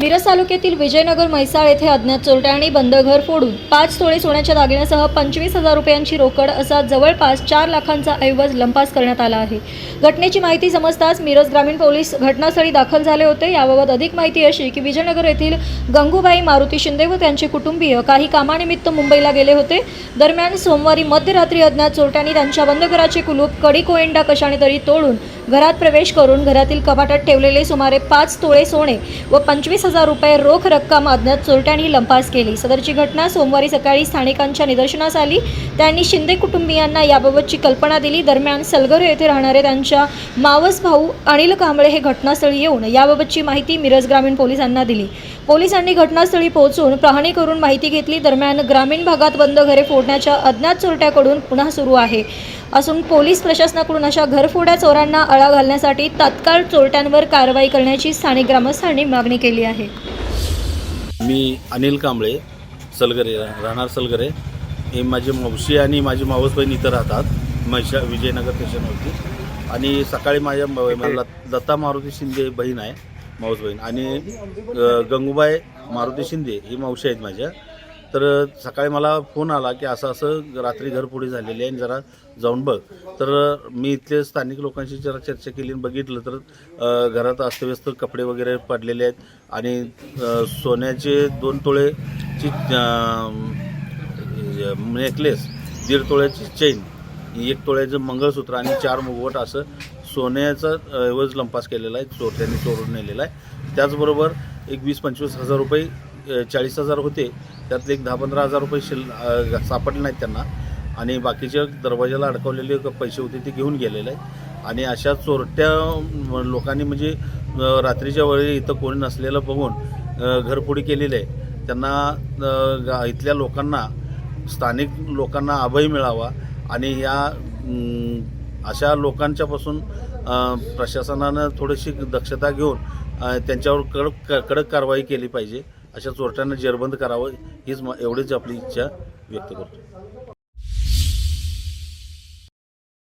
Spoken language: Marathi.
मिरज तालुक्यातील विजयनगर म्हैसाळ येथे अज्ञात चोरट्यांनी बंद घर फोडून पाच तोळे सोन्याच्या दागिन्यासह पंचवीस हजार रुपयांची रोकड असा जवळपास चार लाखांचा ऐवज लंपास करण्यात आला आहे. घटनेची माहिती समजताच मिरज ग्रामीण पोलीस घटनास्थळी दाखल झाले होते. याबाबत अधिक माहिती अशी की विजयनगर येथील गंगूबाई मारुती शिंदे व त्यांचे कुटुंबीय काही कामानिमित्त मुंबईला गेले होते. दरम्यान सोमवारी मध्यरात्री अज्ञात चोरट्यांनी त्यांच्या बंद घराचे कुलूप कडी कोयंडा कशाने तरी तोडून घरात प्रवेश करून घरातील कपाटात ठेवलेले सुमारे पाच तोळे सोने व पंचवीस हजार रुपये रोख रक्कम अज्ञात चोरट्यांनी लंपास केली. सदरची घटना सोमवारी सकाळी स्थानिकांच्या निदर्शनास आली. त्यांनी शिंदे कुटुंबियांना याबाबतची कल्पना दिली. दरम्यान सलगर येथे राहणारे त्यांच्या मावस भाऊ अनिल कांबळे हे घटनास्थळी येऊन याबाबतची माहिती मिरज ग्रामीण पोलिसांना दिली. पोलिसांनी घटनास्थळी पोहोचून पाहणी करून माहिती घेतली. दरम्यान ग्रामीण भागात बंद घरे फोडण्याच्या अज्ञात चोरट्याकडून पुन्हा सुरू आहे. असून पोलीस प्रशासनाकडून अशा घरफोड्या चोरांना आळा घालण्यासाठी तात्काळ चोरट्यांवर कारवाई करण्याची स्थानिक ग्रामस्थांनी मागणी केली आहे. मी अनिल कांबळे सलगरे राहणार सलगरे. हे माझी मावशी आणि माझी मावस बहीण इथं राहतात मैशा विजयनगर स्टेशनवरती. आणि सकाळी माझ्या म- लता मारुती शिंदे बहीण आहे मावस बहीण. आणि गंगूबाई मारुती शिंदे ही मावशी आहेत माझ्या. तर सकाळी मला फोन आला की असं असं रात्री घरफोडी झालेली आहे आणि जरा जाऊन बघ. तर मी इथले स्थानिक लोकांशी जरा चर्चा केली आणि बघितलं तर घरात अस्तव्यस्त कपडे वगैरे पडलेले आहेत. आणि सोन्याचे दोन तोळेची म्हणजे नेकलेस दीड तोळ्याची चेन एक तोळ्याचं मंगळसूत्र आणि चार मुगवट असं सोन्याचा ऐवज लंपास केलेला आहे चोरट्यांनी चोरून नेलेला आहे. त्याचबरोबर एक वीस पंचवीस हजार रुपये चाळीस हजार होते त्यातले एक दहा पंधरा हजार रुपये शिल सापडले नाहीत त्यांना. आणि बाकीच्या दरवाजाला अडकवलेले पैसे होते ते घेऊन गेलेले आहेत. आणि अशा चोरट्या लोकांनी म्हणजे रात्रीच्या वेळी इथं कोणी नसलेलं बघून अ, घरफोडी केलेली आहे. त्यांना गा- इथल्या लोकांना स्थानिक लोकांना अभय मिळावा आणि या अशा लोकांच्यापासून प्रशासनानं थोडीशी दक्षता घेऊन त्यांच्यावर कडक कडक कारवाई केली पाहिजे अशा चोरट्यांना जेरबंद करावं हीच म- एवढीच आपली इच्छा व्यक्त करतो.